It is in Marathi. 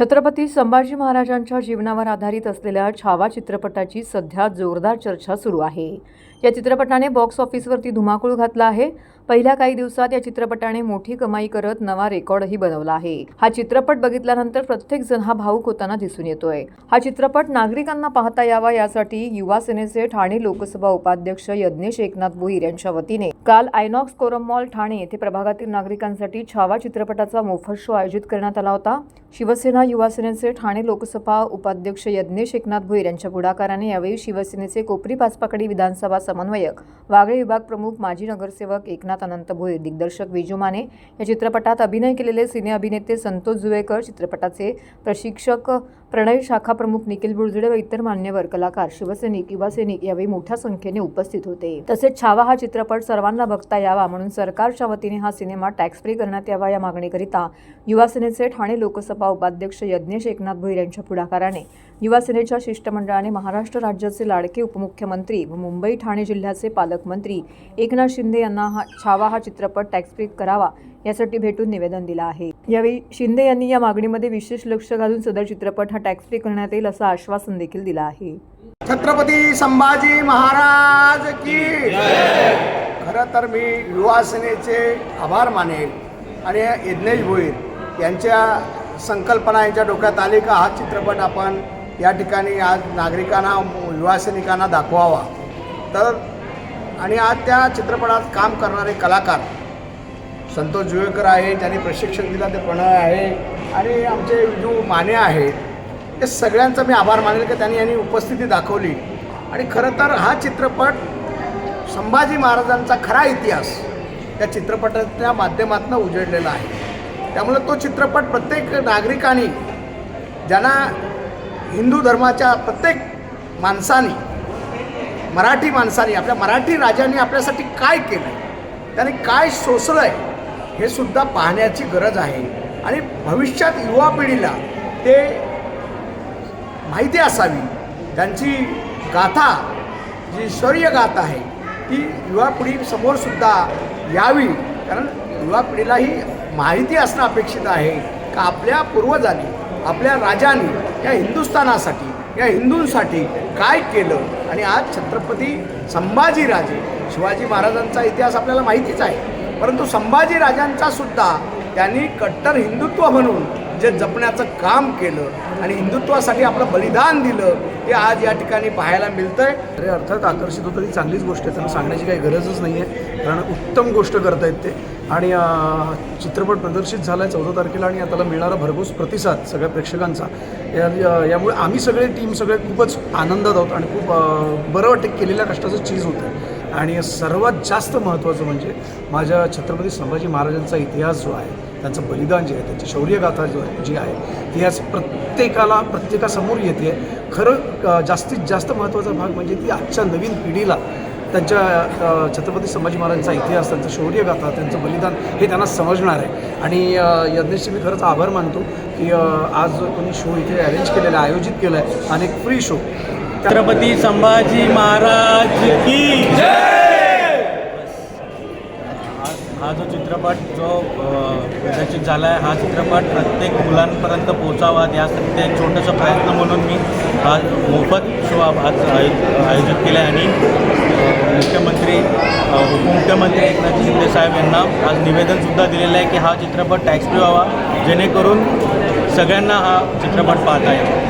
छत्रपती संभाजी महाराजांच्या जीवनावर आधारित असलेल्या छावा चित्रपटाची सध्या जोरदार चर्चा सुरू आहे. या चित्रपटाने बॉक्स ऑफिसवरती धुमाकूळ घातला आहे. पहिल्या काही दिवसात या चित्रपटाने मोठी कमाई करत नवा रेकॉर्डही बनवला आहे. हा चित्रपट बघितल्यानंतर प्रत्येक जण हा भाऊक होताना दिसून येतोय. हा चित्रपट नागरिकांना पाहता यावा यासाठी युवा सेनेचे ठाणे लोकसभा उपाध्यक्ष यज्ञेश एकनाथ भोईर यांच्या वतीने काल आयनॉक्स कोरम मॉल ठाणे येथे प्रभागातील नागरिकांसाठी छावा चित्रपटाचा मोफत शो आयोजित करण्यात आला होता. शिवसेना युवा सेनेचे ठाणे लोकसभा उपाध्यक्ष यज्ञेश एकनाथ भोईर यांच्या पुढाकाराने यावेळी शिवसेनेचे कोपरी पाचपाकडी विधानसभा समन्वयक. वागळे विभाग प्रमुख माजी नगरसेवक एकनाथ अनंत भोये दिग्दर्शक विजू माने या चित्रपटात अभिनय केलेले सिने अभिनेते संतोष जुवेकर चित्रपटाचे प्रशिक्षक प्रणय शाखा प्रमुख निखिल बुरजुडे व इतर मान्यवर कलाकार शिवसैनिक युवा सैनिक यावेळी मोठ्या संख्येने उपस्थित होते. तसेच छावा हा चित्रपट सर्वांना बघता यावा म्हणून सरकारच्या वतीने हा सिनेमा टॅक्स फ्री करण्यात यावा या मागणीकरिता युवासेनेचे ठाणे लोकसभा उपाध्यक्ष यज्ञेश एकनाथ भोईर यांच्या पुढाकाराने युवासेनेच्या शिष्टमंडळाने महाराष्ट्र राज्याचे लाडके उपमुख्यमंत्री व मुंबई ठाणे जिल्ह्याचे पालकमंत्री एकनाथ शिंदे यांना हा छावा हा चित्रपट टॅक्स फ्री करावा यासाठी भेटून निवेदन दिलं आहे. यावेळी शिंदे यांनी या मागणीमध्ये विशेष लक्ष घालून सदर चित्रपट हा टॅक्स फ्री करण्यात येईल असं आश्वासन देखील दिलं आहे. छत्रपती संभाजी महाराज की खरं तर मी युवा सेनेचे आभार मानेल आणि यज्ञेश भोईर यांच्या संकल्पना यांच्या डोक्यात आली का हा चित्रपट आपण या ठिकाणी आज नागरिकांना युवा सैनिकांना दाखवावा. तर आणि आज त्या चित्रपटात काम करणारे कलाकार संतोष जुवेकर आहे त्यांनी प्रशिक्षण दिलं ते प्रणय आहे आणि आमचे विजू माने आहेत हे सगळ्यांचा मी आभार मानेल की त्यांनी यांनी उपस्थिती दाखवली. आणि खरं तर हा चित्रपट संभाजी महाराजांचा खरा इतिहास त्या चित्रपटाच्या माध्यमातून उजळलेला आहे. त्यामुळे तो चित्रपट प्रत्येक नागरिकांनी ज्यांना हिंदू धर्माच्या प्रत्येक माणसानी मराठी माणसाने आपल्या मराठी राजांनी आपल्यासाठी काय केलं त्याने काय सोसलं आहे हे सुद्धा पाहण्याची गरज आहे. आणि भविष्यात युवा पिढीला ते माहिती असावी. त्यांची गाथा जी शौर्य गाथा आहे ती युवा पिढी समोरसुद्धा यावी. कारण युवा पिढीलाही माहिती असणं अपेक्षित आहे का आपल्या पूर्वजांनी आपल्या राजांनी या हिंदुस्थानासाठी या हिंदूंसाठी काय केलं? आणि आज छत्रपती संभाजीराजे शिवाजी महाराजांचा इतिहास आपल्याला माहितीच आहे. परंतु संभाजीराजांचा सुद्धा त्यांनी कट्टर हिंदुत्व म्हणून जे जपण्याचं काम केलं आणि हिंदुत्वासाठी आपलं बलिदान दिलं ते आज या ठिकाणी पाहायला मिळतंय. अरे अर्थात आकर्षित होतं ती चांगलीच गोष्ट आहे. त्यांना सांगण्याची काही गरजच नाही आहे कारण उत्तम गोष्ट करतायत ते. आणि चित्रपट प्रदर्शित झाला आहे चौदा तारखेला आणि त्याला मिळणारा भरघोस प्रतिसाद सगळ्या प्रेक्षकांचा. या यामुळे आम्ही सगळे टीम सगळे खूपच आनंदात आहोत आणि खूप बरं वाटतं केलेल्या कष्टाचं चीज होतं आणि सर्वात जास्त महत्त्वाचं म्हणजे माझ्या छत्रपती संभाजी महाराजांचा इतिहास जो आहे त्यांचं बलिदान जे आहे त्यांची शौर्यगाथा जो जी आहे ती आज प्रत्येकाला प्रत्येकासमोर येते. खरं जास्तीत जास्त महत्त्वाचा भाग म्हणजे ती आजच्या नवीन पिढीला त्यांच्या छत्रपती संभाजी महाराजांचा इतिहास त्यांचं शौर्यगाथा त्यांचं बलिदान हे त्यांना समजणार आहे. आणि अ, यज्ञेशचे मी खरंच आभार मानतो की आज आज कोणी शो इथे अरेंज केलेला आहे आयोजित केला आहे आणि फ्री शो छत्रपती संभाजी महाराज की हा- हा जो चित्रपट जो प्रदर्शित झाला आहे हा चित्रपट प्रत्येक मुलांपर्यंत पोहोचावा यासाठी ते एक छोटंसं प्रयत्न म्हणून मी हा मोफत शो आज आयोजित केला आहे आणि मुख्यमंत्री उपमुख्यमंत्री एकनाथ शिंदे साहेब यांना आज निवेदनसुद्धा दिलेलं आहे की हा चित्रपट टॅक्स फ्री व्हावा जेणेकरून सगळ्यांना हा चित्रपट पाहता येईल.